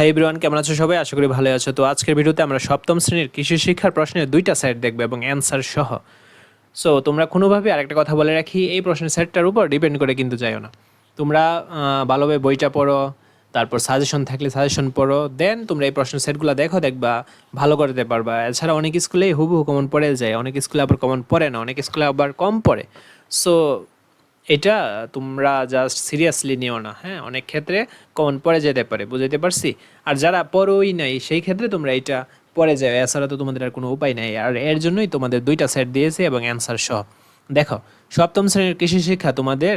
Hi everyone কেমন আছো সবাই? আশা করি ভালো আছো। তো আজকের ভিডিওতে আমরা সপ্তম শ্রেণির কৃষি শিক্ষার প্রশ্নের দুইটা সেট দেখব এবং অ্যান্সার সহ। সো তোমরা কোনোভাবে আরেকটা কথা বলে রাখি, এই প্রশ্নের সেটটার উপর ডিপেন্ড করে কিন্তু যাইও না। তোমরা ভালোভাবে বইটা পড়ো, তারপর সাজেশন থাকলে সাজেশন পড়ো দেন তোমরা এই প্রশ্নের সেটগুলো দেখো, দেখবা ভালো করতে পারবা। এছাড়া অনেক স্কুলেই হুবহু কমন পড়ে যায়, অনেক স্কুলে আবার কমন পড়ে না, অনেক স্কুলে আবার কম পড়ে। সো এটা তোমরা জাস্ট সিরিয়াসলি নিও না হ্যাঁ? অনেক ক্ষেত্রে কমন পড়ে যেতে পারে, বুঝাইতে পারছি? আর যারা পড়োই নাই, সেই ক্ষেত্রে তোমরা এটা পড়ে যাবে এছাড়া তো তোমাদের আর কোনো উপায় নাই। আর এর জন্যই তোমাদের দুইটা সেট দিয়েছে এবং অ্যান্সার সহ। দেখো, সপ্তম শ্রেণির কৃষি শিক্ষা তোমাদের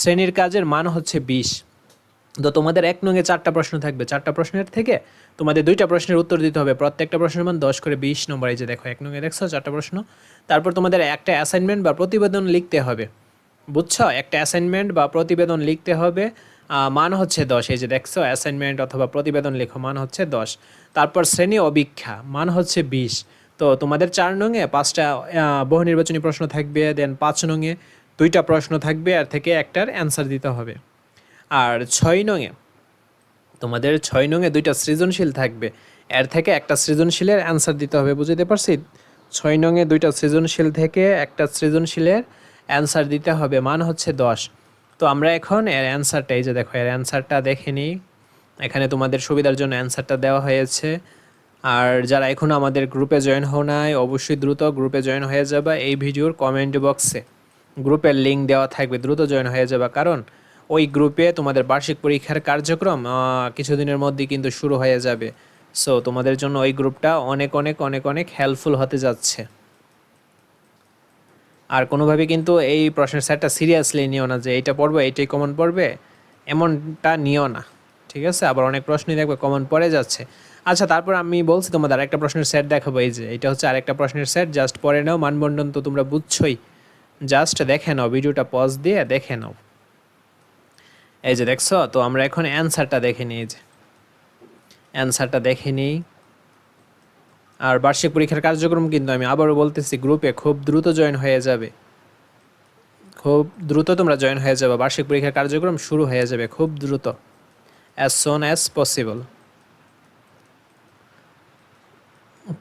শ্রেণির কাজের মান হচ্ছে বিশ। তো তোমাদের এক নঙ্গে চারটা প্রশ্ন থাকবে। চারটা প্রশ্নের থেকে তোমাদের দুইটা প্রশ্নের উত্তর দিতে হবে। প্রত্যেকটা প্রশ্নের মান দশ করে বিশ নম্বর। এই যে দেখো, এক নঙ্গে দেখছ চারটা প্রশ্ন। তারপর তোমাদের একটা অ্যাসাইনমেন্ট বা প্রতিবেদন লিখতে হবে। বুঝছ? একটা অ্যাসাইনমেন্ট বা প্রতিবেদন লিখতে হবে মান হচ্ছে দশ। এই যে দেখছ অ্যাসাইনমেন্ট অথবা প্রতিবেদন লেখো, মান হচ্ছে দশ। তারপর শ্রেণি অভিক্ষা মান হচ্ছে বিশ। তো তোমাদের চার নঙে পাঁচটা বহু নির্বাচনী প্রশ্ন থাকবে দেন পাঁচ নঙে দুইটা প্রশ্ন থাকবে, আর থেকে একটার অ্যান্সার দিতে হবে। আর ছয় নঙে তোমাদের ছয় নঙে দুইটা সৃজনশীল থাকবে, এর থেকে একটা সৃজনশীলের অ্যান্সার দিতে হবে বুঝতে পারছি? ছয় নঙে দুইটা সৃজনশীল থেকে একটা সৃজনশীলের অ্যান্সার দিতে হবে মান হচ্ছে দশ। তো আমরা এখন এর অ্যান্সারটা এই যে দেখো, এর অ্যান্সারটা দেখে নিই। এখানে তোমাদের সুবিধার জন্য অ্যান্সারটা দেওয়া হয়েছে। আর যারা এখনও আমাদের গ্রুপে জয়েন হও নাই, অবশ্যই দ্রুত গ্রুপে জয়েন হয়ে যাবা। এই ভিডিওর কমেন্ট বক্সে গ্রুপের লিঙ্ক দেওয়া থাকবে, দ্রুত জয়েন হয়ে যাবা। কারণ ওই গ্রুপে তোমাদের বার্ষিক পরীক্ষার কার্যক্রম কিছুদিনের মধ্যেই কিন্তু শুরু হয়ে যাবে। সো তোমাদের জন্য ওই গ্রুপটা অনেক অনেক অনেক অনেক হেল্পফুল হতে যাচ্ছে। আর কোনোভাবে কিন্তু এই প্রশ্নের স্যারটা সিরিয়াসলি নিও না যে এইটা পড়বে, এইটাই কমন পড়বে, এমনটা নিও না, ঠিক আছে? আবার অনেক প্রশ্নই দেখবে কমন পড়ে যাচ্ছে। আচ্ছা তারপর আমি বলছি তোমাদের আরেকটা প্রশ্নের সেট দেখাবো, এই যে, এটা হচ্ছে আরেকটা প্রশ্নের সেট জাস্ট পরে নাও মানবন্ডন তো তোমরা বুঝছোই। জাস্ট দেখে নাও, ভিডিওটা পজ দিয়ে দেখে নাও। এই যে দেখছ, তো আমরা এখন অ্যান্সারটা দেখে নিই যে। অ্যান্সারটা দেখে নিই। আর বার্ষিক পরীক্ষার কার্যক্রম কিন্তু আমি আবারও বলতেছি গ্রুপে খুব দ্রুত জয়েন হয়ে যাবে। খুব দ্রুত তোমরা জয়েন হয়ে যাবে। বার্ষিক পরীক্ষার কার্যক্রম শুরু হয়ে যাবে খুব দ্রুত। অ্যাজ সোন অ্যাজ পসিবল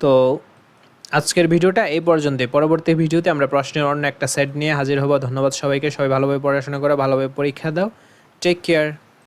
তো আজকের ভিডিওটা এই পর্যন্তই। পরবর্তী ভিডিওতে আমরা প্রশ্নের অন্য একটা সেট নিয়ে হাজির হব। ধন্যবাদ সবাইকে। সবাই ভালোভাবে পড়াশোনা করো, ভালোভাবে পরীক্ষা দাও। Take care